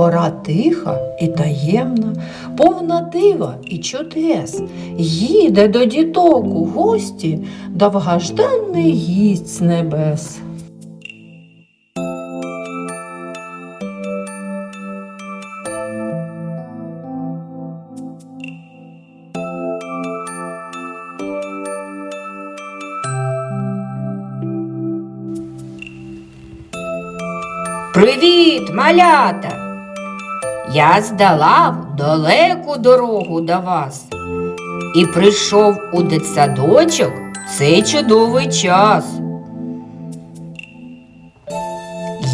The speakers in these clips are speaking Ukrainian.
Пора тиха і таємна, повна дива і чудес. Їде до діток у гості довгожданий гість з небес. Привіт, малята! Я здолав далеку дорогу до вас і прийшов у дитсадочок цей чудовий час.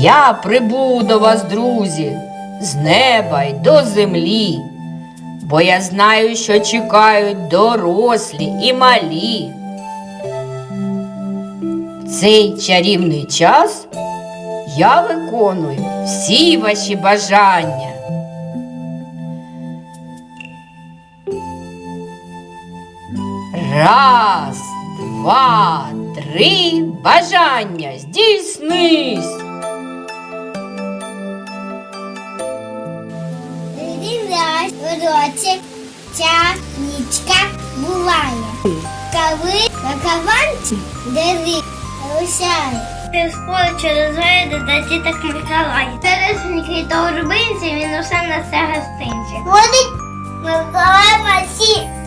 Я прибув до вас, друзі, з неба й до землі, бо я знаю, що чекають дорослі і малі. Цей чарівний час я виконую всі ваші бажання. Раз, два, три бажання здійснись. Раз у році ця нічка буває. Коли на каванці дери рушає. Через поле через гайди та діток Миколай. Сережники та урбинці він усе на все гостинці. Ходить Миколай Масі.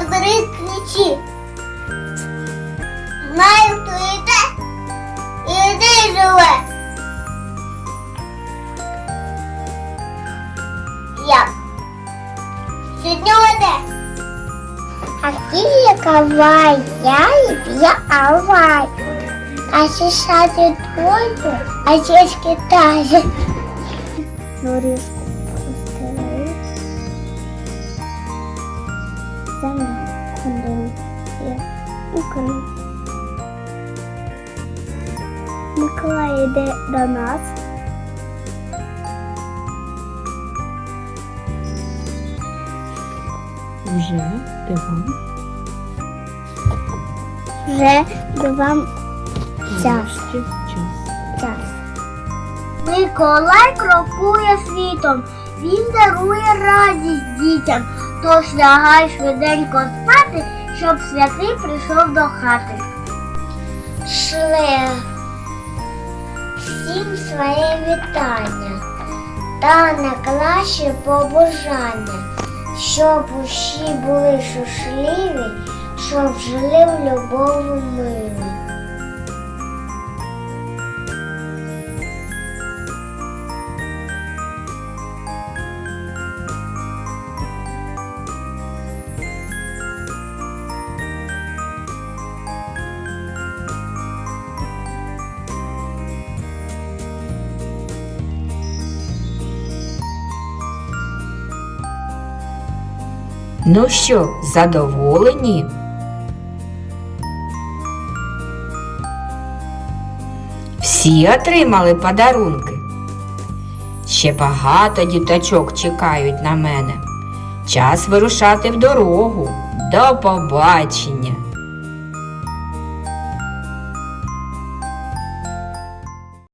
Одвери ключі. Знаю, хто йде і йде живе. Як? Сьогодні воде. А кавай, я і я авай. А ще саді твою, а ще з Китаю. Ходили. Україна. Миколай йде до нас. Вже диван. Вже час. час. час. Миколай крокує світом, він дарує радість дітям, тож лягай швиденько спати, щоб святий прийшов до хати. Шле всім своє вітання та найкраще побажання, щоб усі були щасливі, щоб жили в любові мирі. Ну що, задоволені? Всі отримали подарунки. Ще багато діточок чекають на мене. Час вирушати в дорогу. До побачення!